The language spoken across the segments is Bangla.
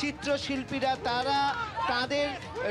চিত্রশিল্পীরা, তারা তাদের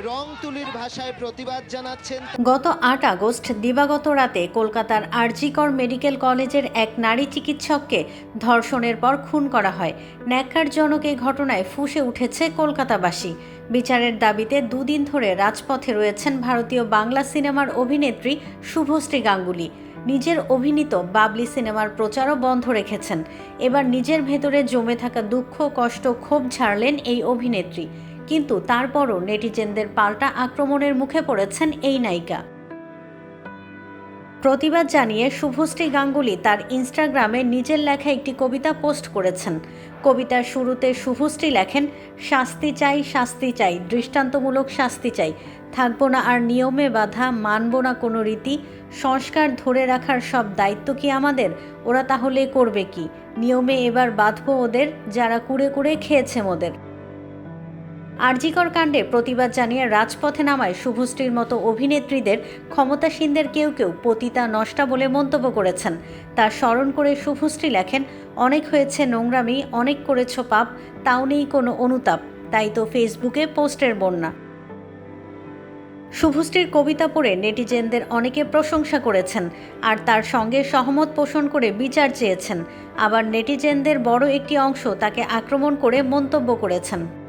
রং তুলির ভাষায় প্রতিবাদ জানাচ্ছেন। গত আট আগস্ট দিবাগত রাতে কলকাতার আরজিকর মেডিকেল কলেজের এক নারী চিকিৎসককে ধর্ষণের পর খুন করা হয়। ন্যাক্কারজনক এই ঘটনায় ফুঁসে উঠেছে কলকাতাবাসী। বিচারের দাবিতে দুদিন ধরে রাজপথে রয়েছেন ভারতীয় বাংলা সিনেমার অভিনেত্রী শুভশ্রী গাঙ্গুলি। নিজের অভিনীত বাবলি সিনেমার প্রচারও বন্ধ রেখেছেন। এবার নিজের ভেতরে জমে থাকা দুঃখ, কষ্ট ক্ষোভ ছাড়লেন এই অভিনেত্রী। কিন্তু তারপরও নেটিজেনদের পাল্টা আক্রমণের মুখে পড়েছেন এই নায়িকা। প্রতিবাদ জানিয়ে শুভশ্রী গাঙ্গুলি তার ইনস্টাগ্রামে নিজের লেখা একটি কবিতা পোস্ট করেছেন। কবিতার শুরুতে শুভশ্রী লেখেন, শাস্তি চাই শাস্তি চাই, দৃষ্টান্তমূলক শাস্তি চাই। থাকব না আর নিয়মে বাধা, মানব না কোনো রীতি। সংস্কার ধরে রাখার সব দায়িত্ব কি আমাদের? ওরা তাহলে করবে কি? নিয়মে এবার বাঁধবো ওদের, যারা কুড়ে কুড়ে খেয়েছে মোদের। আরজিকর কাণ্ডে প্রতিবাদ জানিয়ে রাজপথে নামায় শুভশ্রীর মতো অভিনেত্রীদের ক্ষমতাসীনদের কেউ কেউ পতিতা নষ্টা বলে মন্তব্য করেছেন। তা স্মরণ করে শুভশ্রী লেখেন, অনেক হয়েছে নোংরামি, অনেক করেছ পাপ, তাও নেই কোনো অনুতাপ। তাই তো ফেসবুকে পোস্টের বন্যা। শুভশ্রীর কবিতা পড়ে নেটিজেনদের অনেকে প্রশংসা করেছেন, আর তার সঙ্গে সহমত পোষণ করে বিচার চেয়েছেন। আবার নেটিজেনদের বড় একটি অংশ তাকে আক্রমণ করে মন্তব্য করেছেন।